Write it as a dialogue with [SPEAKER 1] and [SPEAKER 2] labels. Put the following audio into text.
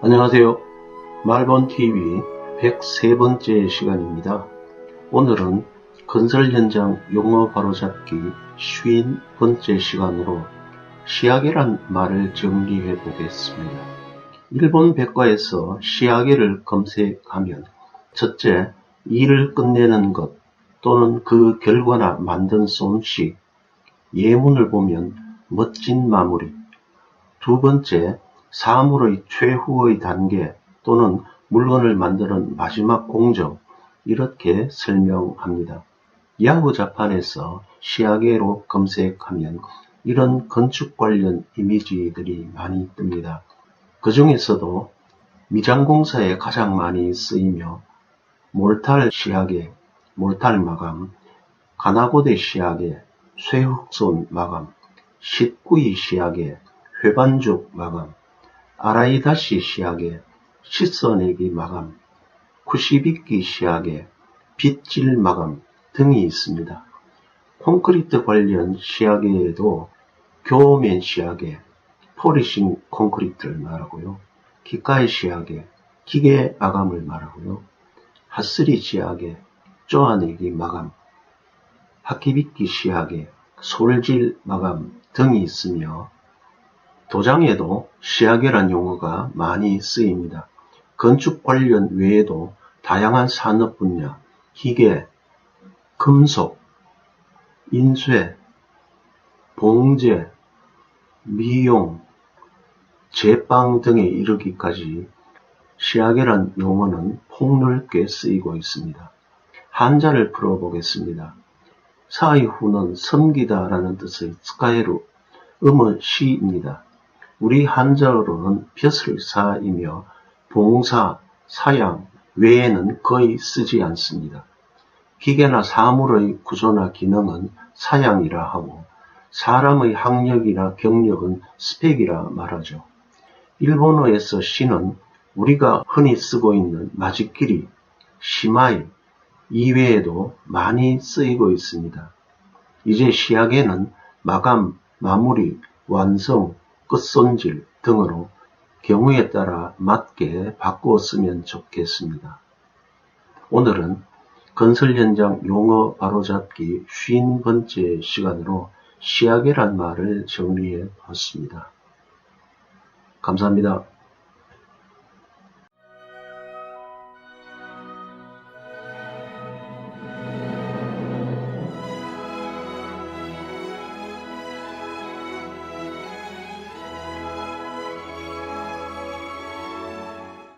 [SPEAKER 1] 안녕하세요. 말본TV 103번째 시간입니다. 오늘은 건설 현장 용어 바로잡기 50번째 시간으로 시야계란 말을 정리해 보겠습니다. 일본 백과에서 시야계를 검색하면 첫째, 일을 끝내는 것 또는 그 결과나 만든 솜씨, 예문을 보면 멋진 마무리, 두 번째, 사물의 최후의 단계 또는 물건을 만드는 마지막 공정 이렇게 설명합니다. 야후 자판에서 시야계로 검색하면 이런 건축 관련 이미지들이 많이 뜹니다. 그 중에서도 미장공사에 가장 많이 쓰이며 몰탈 시야계, 몰탈 마감, 가나고대 시야계, 쇠흑손 마감, 십구이 시야계, 회반죽 마감, 아라이다시 시약에 씻어내기 마감, 쿠시비키 시약에 빗질 마감 등이 있습니다. 콘크리트 관련 시약에도 교면 시약에 포리싱 콘크리트를 말하고요. 기가의 시약에 기계 마감을 말하고요. 핫스리 시약에 쪼아내기 마감, 하키비키 시약에 솔질 마감 등이 있으며 도장에도 시야계란 용어가 많이 쓰입니다. 건축 관련 외에도 다양한 산업 분야, 기계, 금속, 인쇄, 봉제, 미용, 제빵 등에 이르기까지 시야계란 용어는 폭넓게 쓰이고 있습니다. 한자를 풀어보겠습니다. 사이 후는 섬기다 라는 뜻의 스카에루, 음은 시입니다. 우리 한자어로는 벼슬사이며 봉사, 사양 외에는 거의 쓰지 않습니다. 기계나 사물의 구조나 기능은 사양이라 하고 사람의 학력이나 경력은 스펙이라 말하죠. 일본어에서 시는 우리가 흔히 쓰고 있는 마지끼리, 시마이 이외에도 많이 쓰이고 있습니다. 이제 시약에는 마감, 마무리, 완성, 끝손질 등으로 경우에 따라 맞게 바꾸어 쓰면 좋겠습니다. 오늘은 건설 현장 용어 바로잡기 50번째 시간으로 시약이란 말을 정리해 봤습니다. 감사합니다.